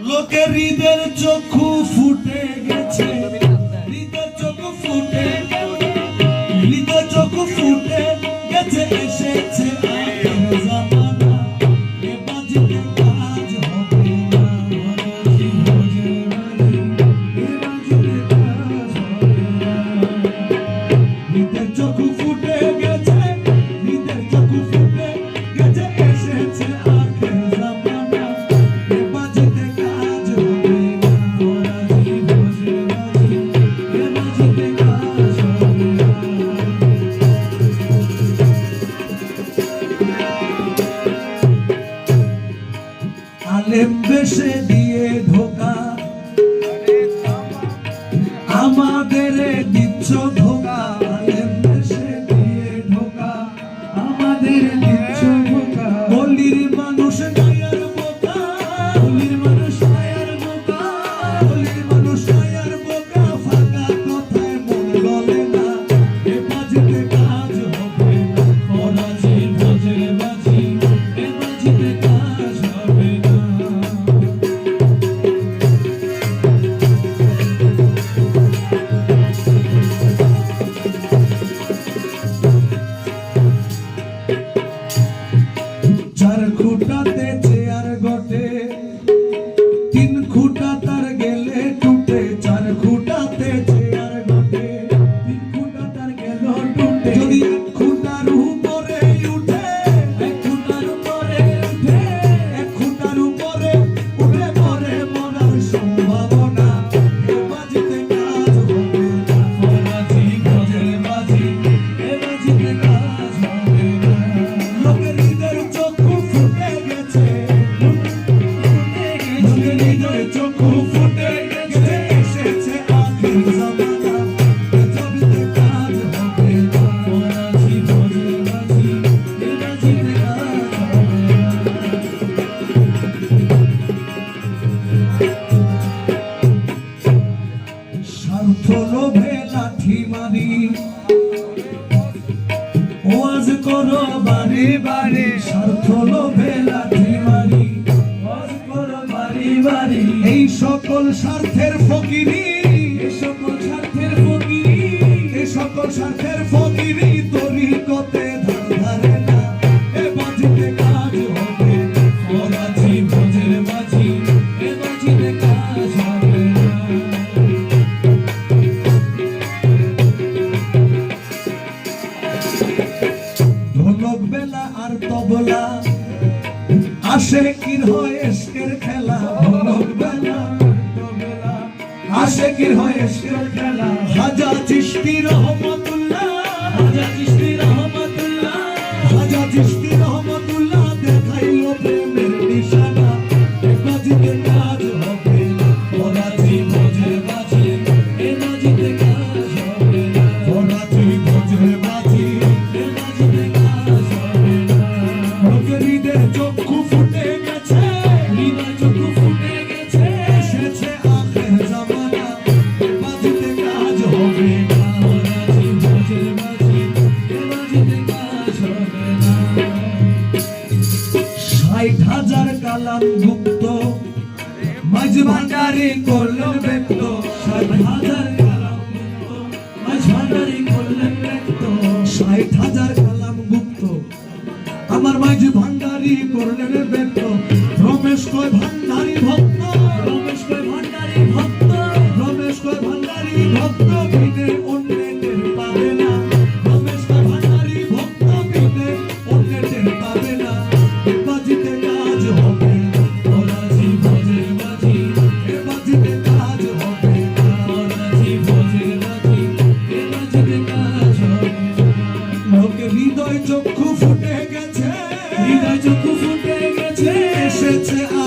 লোকের হৃদের চক্ষু ফুটে গেল আলেম বেশে দিয়ে ধোকা। আমাদের দিচ্ছ এই সকল স্বার্থের ফকিরি আশেকির হয় এসকের খেলা বেলা আশেকির হয় এসকের খেলা হাজা চিস্তি রহমতুল্লাহ। হাজা চিস্তি করলেন হাজার আমার ভান্ডারি করলেন ব্যক্ত। রমেশ কয় ভান্ডারি Krzyczy, a